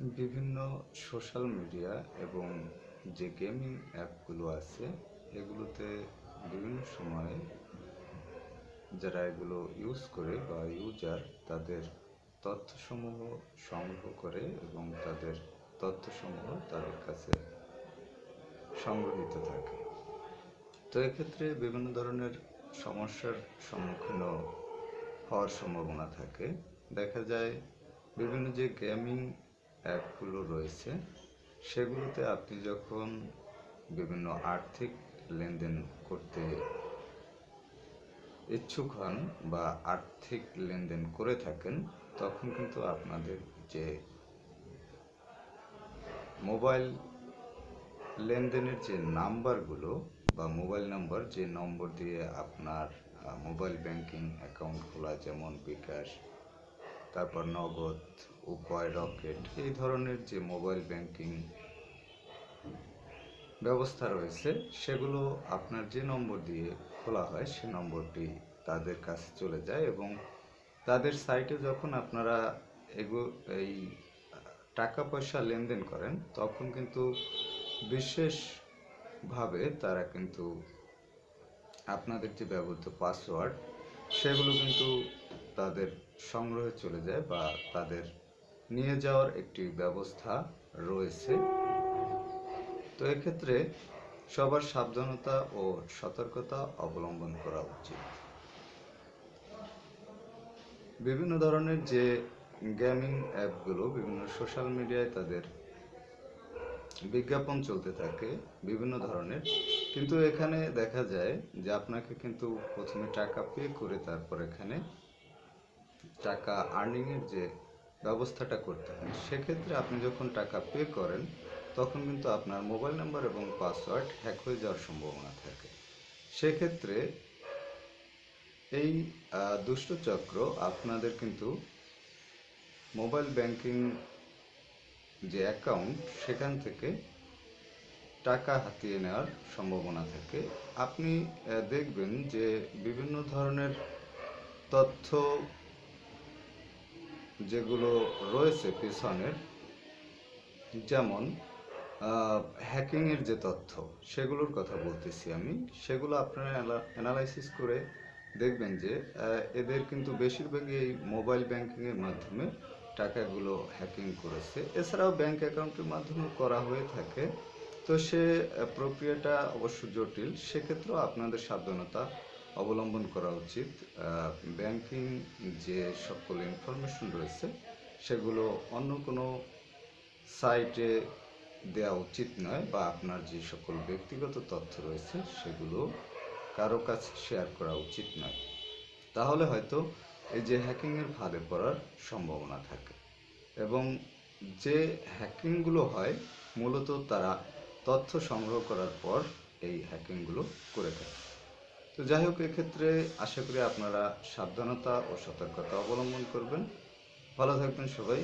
বিভিন্ন social media এবং যে গেমিং অ্যাপগুলো আছে, এগুলোতে বিভিন্ন সময়ে যারা এগুলো ইউজ করে বা ইউজার তাদের তথ্যসমূহ সংগ্রহ করে এবং তাদের তথ্যসমূহ তাদের কাছে সংগ্রহীত থাকে। তো এক্ষেত্রে বিভিন্ন ধরনের সমস্যার সম্মুখীন হওয়ার সম্ভাবনা থাকে। দেখা যায় বিভিন্ন যে গেমিং অ্যাপগুলো রয়েছে, সেগুলোতে আপনি যখন বিভিন্ন আর্থিক লেনদেন করতে ইচ্ছুক হন বা আর্থিক লেনদেন করে থাকেন, তখন কিন্তু আপনাদের যে মোবাইল লেনদেনের যে নাম্বারগুলো বা মোবাইল নাম্বার, যে নম্বর দিয়ে আপনার মোবাইল ব্যাংকিং অ্যাকাউন্ট খোলা, যেমন বিকাশ, তারপর নগদ উপায় রকেট, এই ধরনের যে মোবাইল ব্যাংকিং ব্যবস্থা রয়েছে, সেগুলো আপনার যে নম্বর দিয়ে খোলা হয়, সে নম্বরটি তাদের কাছে চলে যায় এবং তাদের সাইটে যখন আপনারা এগো, এই টাকা পয়সা লেনদেন করেন, তখন কিন্তু বিশেষভাবে তারা কিন্তু আপনাদের যে ব্যবহৃত পাসওয়ার্ড, সেগুলো কিন্তু তাদের সংগ্রহে চলে যায় বা তাদের নিয়ে যাওয়ার একটি ব্যবস্থা রয়েছে। তো এক্ষেত্রে সবার সাবধানতা ও সতর্কতা অবলম্বন করা উচিত। বিভিন্ন ধরনের যে গেমিং অ্যাপগুলো, বিভিন্ন সোশ্যাল মিডিয়ায় তাদের বিজ্ঞাপন চলতে থাকে, বিভিন্ন ধরনের। কিন্তু এখানে দেখা যায় যে আপনাকে কিন্তু প্রথমে টাকা পে করে তারপর এখানে টাকা আর্নিংয়ের যে ব্যবস্থাটা করতে হয়। সেক্ষেত্রে আপনি যখন টাকা পে করেন তখন কিন্তু আপনার মোবাইল নাম্বার এবং পাসওয়ার্ড হ্যাক হয়ে যাওয়ার সম্ভাবনা থাকে। সেক্ষেত্রে এই আহ, দুষ্ট চক্র আপনাদের কিন্তু মোবাইল ব্যাংকিং যে অ্যাকাউন্ট সেখান থেকে টাকা হাতিয়ে নেওয়ার সম্ভাবনা থাকে। আপনি দেখবেন যে বিভিন্ন ধরনের তথ্য যেগুলো রয়েছে পেছনের, যেমন হ্যাকিংয়ের যে তথ্য, সেগুলোর কথা বলতেছি আমি। সেগুলো আপনারা অ্যানালাইসিস করে দেখবেন যে এদের কিন্তু বেশিরভাগই এই মোবাইল ব্যাংকিংয়ের মাধ্যমে টাকাগুলো হ্যাকিং করেছে। এছাড়াও ব্যাংক অ্যাকাউন্টের মাধ্যমে করা হয়ে থাকে। তো সে প্রক্রিয়াটা অবশ্য জটিল। সেক্ষেত্রেও আপনাদের সাবধানতা অবলম্বন করা উচিত। ব্যাংকিং যে সকল ইনফরমেশন রয়েছে, সেগুলো অন্য কোনো সাইটে দেওয়া উচিত নয় বা আপনার যে সকল ব্যক্তিগত তথ্য রয়েছে, সেগুলো কারও কাছে শেয়ার করা উচিত নয়। তাহলে হয়তো এই যে হ্যাকিংয়ের ফাঁদে পড়ার সম্ভাবনা থাকে এবং যে হ্যাকিংগুলো হয়, মূলত তারা তথ্য সংগ্রহ করার পর এই হ্যাকিংগুলো করে থাকে। তো যাই হোক, এক্ষেত্রে আশা করি আপনারা সাবধানতা ও সতর্কতা অবলম্বন করবেন। ভালো থাকবেন সবাই।